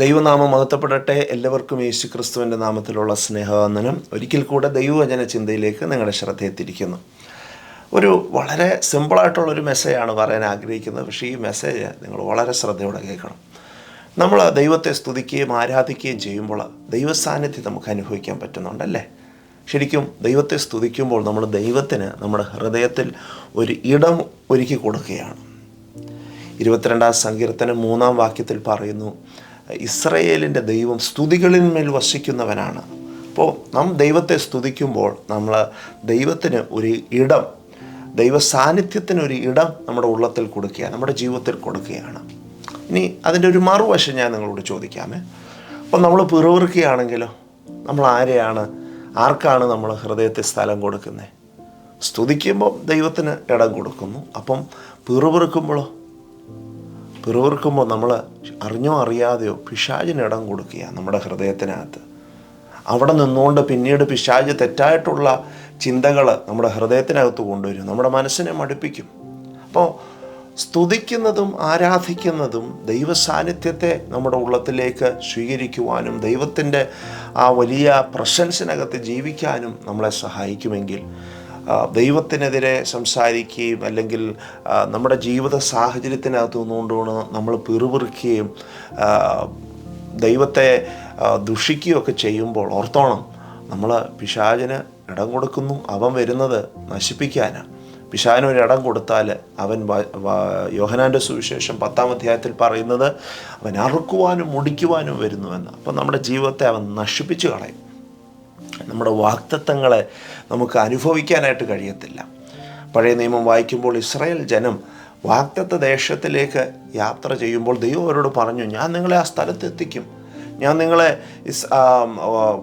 ദൈവനാമം മഹത്വപ്പെടട്ടെ. എല്ലാവർക്കും യേശു ക്രിസ്തുവിന്റെ നാമത്തിലുള്ള സ്നേഹവന്ദനം. ഒരിക്കൽ കൂടെ ദൈവവചന ചിന്തയിലേക്ക് നിങ്ങളുടെ ശ്രദ്ധയെത്തിരിക്കുന്നു ഒരു വളരെ സിമ്പിളായിട്ടുള്ളൊരു മെസ്സേജാണ് പറയാൻ ആഗ്രഹിക്കുന്നത്. പക്ഷേ ഈ മെസ്സേജ് നിങ്ങൾ വളരെ ശ്രദ്ധയോടെ കേൾക്കണം. നമ്മൾ ദൈവത്തെ സ്തുതിക്കുകയും ആരാധിക്കുകയും ചെയ്യുമ്പോൾ ദൈവസാന്നിധ്യം നമുക്ക് അനുഭവിക്കാൻ പറ്റുന്നുണ്ടല്ലേ ശരിക്കും ദൈവത്തെ സ്തുതിക്കുമ്പോൾ നമ്മൾ ദൈവത്തിന് നമ്മുടെ ഹൃദയത്തിൽ ഒരു ഇടം ഒരുക്കി കൊടുക്കുകയാണ്. ഇരുപത്തിരണ്ടാം സങ്കീർത്തനം മൂന്നാം വാക്യത്തിൽ പറയുന്നു ഇസ്രയേലിന്റെ ദൈവം സ്തുതികളിന്മേൽ വസിക്കുന്നവനാണ്. അപ്പോൾ നാം ദൈവത്തെ സ്തുതിക്കുമ്പോൾ നമ്മൾ ദൈവത്തിന് ഒരു ഇടം ദൈവ സാന്നിധ്യത്തിന് ഒരു ഇടം നമ്മുടെ ഉള്ളത്തിൽ കൊടുക്കുക നമ്മുടെ ജീവിതത്തിൽ കൊടുക്കുകയാണ്. ഇനി അതിന്റെ ഒരു മറുവശം ഞാൻ നിങ്ങളോട് ചോദിക്കാമേ. അപ്പോൾ നമ്മൾ പിറവിറുക്കുകയാണെങ്കിലോ നമ്മൾ ആരെയാണ് ആർക്കാണ് നമ്മൾ ഹൃദയത്തെ സ്ഥലം കൊടുക്കുന്നത്? സ്തുതിക്കുമ്പോൾ ദൈവത്തിന് ഇടം കൊടുക്കുന്നു. അപ്പം പിറുപിറുക്കുമ്പോഴോ പിറുപിറുക്കുമ്പോൾ നമ്മൾ അറിഞ്ഞോ അറിയാതെയോ പിശാചിന് ഇടം കൊടുക്കുക നമ്മുടെ ഹൃദയത്തിനകത്ത്. അവിടെ നിന്നുകൊണ്ട് പിന്നീട് പിശാജ് തെറ്റായിട്ടുള്ള ചിന്തകൾ നമ്മുടെ ഹൃദയത്തിനകത്ത് കൊണ്ടുവരും. നമ്മുടെ മനസ്സിനെ മടുപ്പിക്കും. അപ്പോൾ സ്തുതിക്കുന്നതും ആരാധിക്കുന്നതും ദൈവ സാന്നിധ്യത്തെ നമ്മുടെ ഉള്ളത്തിലേക്ക് സ്വീകരിക്കുവാനും ദൈവത്തിന്റെ ആ വലിയ പ്രശംസിനകത്ത് ജീവിക്കാനും നമ്മളെ സഹായിക്കുമെങ്കിൽ ദൈവത്തിനെതിരെ സംസാരിക്കുകയും അല്ലെങ്കിൽ നമ്മുടെ ജീവിത സാഹചര്യത്തിനകത്ത് നിന്നുകൊണ്ട് നമ്മൾ പിറുപിറുക്കുകയും ദൈവത്തെ ദുഷിക്കുകയൊക്കെ ചെയ്യുമ്പോൾ ഓർത്തോണം നമ്മൾ പിശാചിന് ഇടം കൊടുക്കുന്നു അവൻ വരുന്നത് നശിപ്പിക്കാനാണ് പിശാന് ഒരു ഇടം കൊടുത്താൽ അവൻ യോഹനാന്റെ സുവിശേഷം പത്താം അധ്യായത്തിൽ പറയുന്നത് അവൻ അറുക്കുവാനും മുടിക്കുവാനും വരുന്നുവെന്ന് അപ്പം നമ്മുടെ ജീവിതത്തെ അവൻ നശിപ്പിച്ചു കളയും. നമ്മുടെ വാക്തത്വങ്ങളെ നമുക്ക് അനുഭവിക്കാനായിട്ട് കഴിയത്തില്ല. പഴയ നിയമം വായിക്കുമ്പോൾ ഇസ്രായേൽ ജനം വാക്തത്വ ദേശത്തിലേക്ക് യാത്ര ചെയ്യുമ്പോൾ ദൈവം അവരോട് പറഞ്ഞു ഞാൻ നിങ്ങളെ ആ സ്ഥലത്തെത്തിക്കും. ഞാൻ നിങ്ങളെ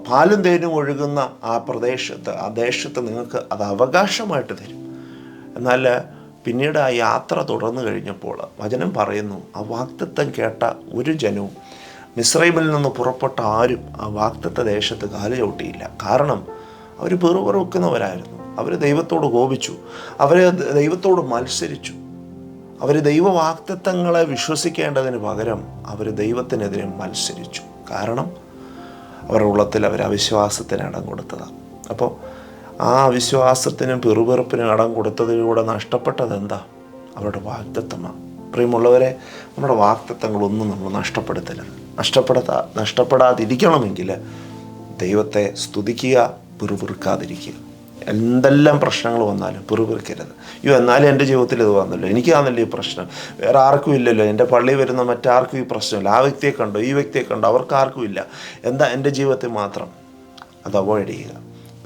പാലും തേനും ഒഴുകുന്ന ആ പ്രദേശത്ത് ആ ദേശത്ത് നിങ്ങൾക്ക് അത് അവകാശമായിട്ട് തരും. എന്നാൽ പിന്നീട് ആ യാത്ര തുടർന്നു കഴിഞ്ഞപ്പോൾ വചനം പറയുന്നു ആ വാക്തത്വം കേട്ട ഒരു ജനവും മിശ്രൈമിൽ നിന്ന് പുറപ്പെട്ട ആരും ആ വാക്തത്വ ദേശത്ത് കാൽ ചവിട്ടിയില്ല കാരണം അവർ പെറുപെറുക്കുന്നവരായിരുന്നു അവർ ദൈവത്തോട് കോപിച്ചു. അവർ ദൈവത്തോട് മത്സരിച്ചു. അവർ ദൈവവാക്തത്വങ്ങളെ വിശ്വസിക്കേണ്ടതിന് പകരം അവർ ദൈവത്തിനെതിരെ മത്സരിച്ചു. കാരണം അവരുടെ ഉള്ളത്തിൽ അവർ അവിശ്വാസത്തിന് ഇടം കൊടുത്തതാണ് അപ്പോൾ ആ അവിശ്വാസത്തിനും പെറുപെറുപ്പിനും ഇടം കൊടുത്തതിലൂടെ നഷ്ടപ്പെട്ടത് എന്താ അവരുടെ വാക്തത്വമാണ് പ്രിയമുള്ളവരെ നമ്മുടെ വാക്തത്വങ്ങളൊന്നും നമ്മൾ നഷ്ടപ്പെടുത്തരുത് നഷ്ടപ്പെടുത്താ നഷ്ടപ്പെടാതിരിക്കണമെങ്കിൽ ദൈവത്തെ സ്തുതിക്കുക പിറുപിറുക്കാതിരിക്കുക. എന്തെല്ലാം പ്രശ്നങ്ങൾ വന്നാലും പിറുപിറുക്കരുത്. അയ്യോ എന്നാലും എന്റെ ജീവിതത്തിൽ ഇത് വന്നല്ലോ. എനിക്കാണല്ലോ ഈ പ്രശ്നം. വേറെ ആർക്കും ഇല്ലല്ലോ. എന്റെ പള്ളി വരുന്ന മറ്റാർക്കും ഈ പ്രശ്നമില്ല. ആ വ്യക്തിയെ കണ്ടോ ഈ വ്യക്തിയെ കണ്ടോ? അവർക്ക് ആർക്കും ഇല്ല. എന്താ എന്റെ ജീവിതത്തിൽ മാത്രം? അത് അവോയ്ഡ് ചെയ്യുക.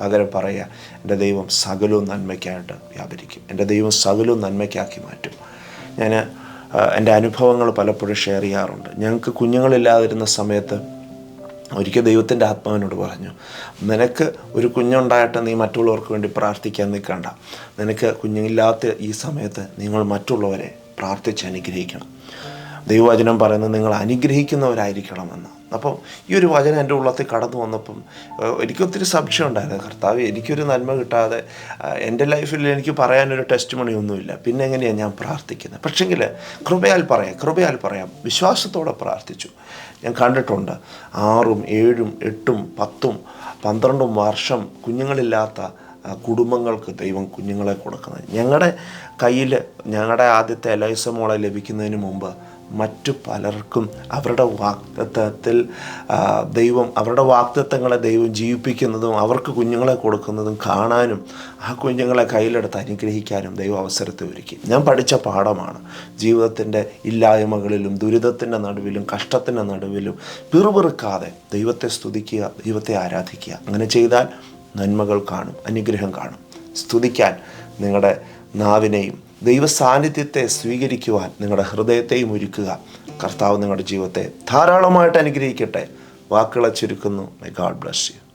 പകരം പറയുക എന്റെ ദൈവം സകലവും നന്മയ്ക്കായിട്ട് വ്യാപരിക്കും. എന്റെ ദൈവം സകലവും നന്മയ്ക്കാക്കി മാറ്റും. ഞാൻ എന്റെ അനുഭവങ്ങൾ പലപ്പോഴും ഷെയർ ചെയ്യാറുണ്ട്. ഞങ്ങൾക്ക് കുഞ്ഞുങ്ങളില്ലാതിരുന്ന സമയത്ത് ഒരിക്കൽ ദൈവത്തിന്റെ ആത്മാവിനോട് പറഞ്ഞു നിനക്ക് ഒരു കുഞ്ഞുണ്ടായിട്ട് നീ മറ്റുള്ളവർക്ക് വേണ്ടി പ്രാർത്ഥിക്കാൻ നിൽക്കണ്ട. നിനക്ക് കുഞ്ഞില്ലാത്ത ഈ സമയത്ത് നിങ്ങൾ മറ്റുള്ളവരെ പ്രാർത്ഥിച്ച് അനുഗ്രഹിക്കണം. ദൈവവചനം പറയുന്നത് നിങ്ങൾ അനുഗ്രഹിക്കുന്നവരായിരിക്കണമെന്ന്. അപ്പോൾ ഈ ഒരു വചനം എന്റെ ഉള്ളത്തിൽ കടന്നു വന്നപ്പം എനിക്കൊത്തിരി സംശയം ഉണ്ടായിരുന്നു. കർത്താവ് എനിക്കൊരു നന്മ കിട്ടാതെ എന്റെ ലൈഫിൽ എനിക്ക് പറയാനൊരു ടെസ്റ്റ് മണിയൊന്നുമില്ല പിന്നെ എങ്ങനെയാണ് ഞാൻ പ്രാർത്ഥിക്കുന്നത്? പക്ഷെങ്കിൽ കൃപയാൽ പറയാം കൃപയാൽ പറയാം. വിശ്വാസത്തോടെ പ്രാർത്ഥിച്ചു. ഞാൻ കണ്ടിട്ടുണ്ട് ആറും ഏഴും എട്ടും പത്തും പന്ത്രണ്ടും വർഷം കുഞ്ഞുങ്ങളില്ലാത്ത കുടുംബങ്ങൾക്ക് ദൈവം കുഞ്ഞുങ്ങളെ കൊടുക്കുന്നത്. ഞങ്ങളുടെ കയ്യിൽ ഞങ്ങളുടെ ആദ്യത്തെ എലൈസ മോളെ ലഭിക്കുന്നതിന് മുമ്പ് മറ്റു പലർക്കും അവരുടെ വാക്തത്വത്തിൽ ദൈവം അവരുടെ വാക്തത്വങ്ങളെ ദൈവം ജീവിപ്പിക്കുന്നതും അവർക്ക് കുഞ്ഞുങ്ങളെ കൊടുക്കുന്നതും കാണാനും ആ കുഞ്ഞുങ്ങളെ കയ്യിലെടുത്ത് അനുഗ്രഹിക്കാനും ദൈവം അവസരത്തെ ഒരുക്കി. ഞാൻ പഠിച്ച പാഠമാണ് ജീവിതത്തിന്റെ ഇല്ലായ്മകളിലും ദുരിതത്തിന്റെ നടുവിലും കഷ്ടത്തിന്റെ നടുവിലും പിറുപിറുക്കാതെ ദൈവത്തെ സ്തുതിക്കുക ദൈവത്തെ ആരാധിക്കുക. അങ്ങനെ ചെയ്താൽ നന്മകൾ കാണും അനുഗ്രഹം കാണും. സ്തുതിക്കാൻ നിങ്ങളുടെ നാവിനെയും ദൈവ സാന്നിധ്യത്തെ സ്വീകരിക്കുവാൻ നിങ്ങളുടെ ഹൃദയത്തെയും ഒരുക്കുക. കർത്താവ് നിങ്ങളുടെ ജീവിതത്തെ ധാരാളമായിട്ട് അനുഗ്രഹിക്കട്ടെ. വാക്കുകളെ ചുരുക്കുന്നു. My god bless you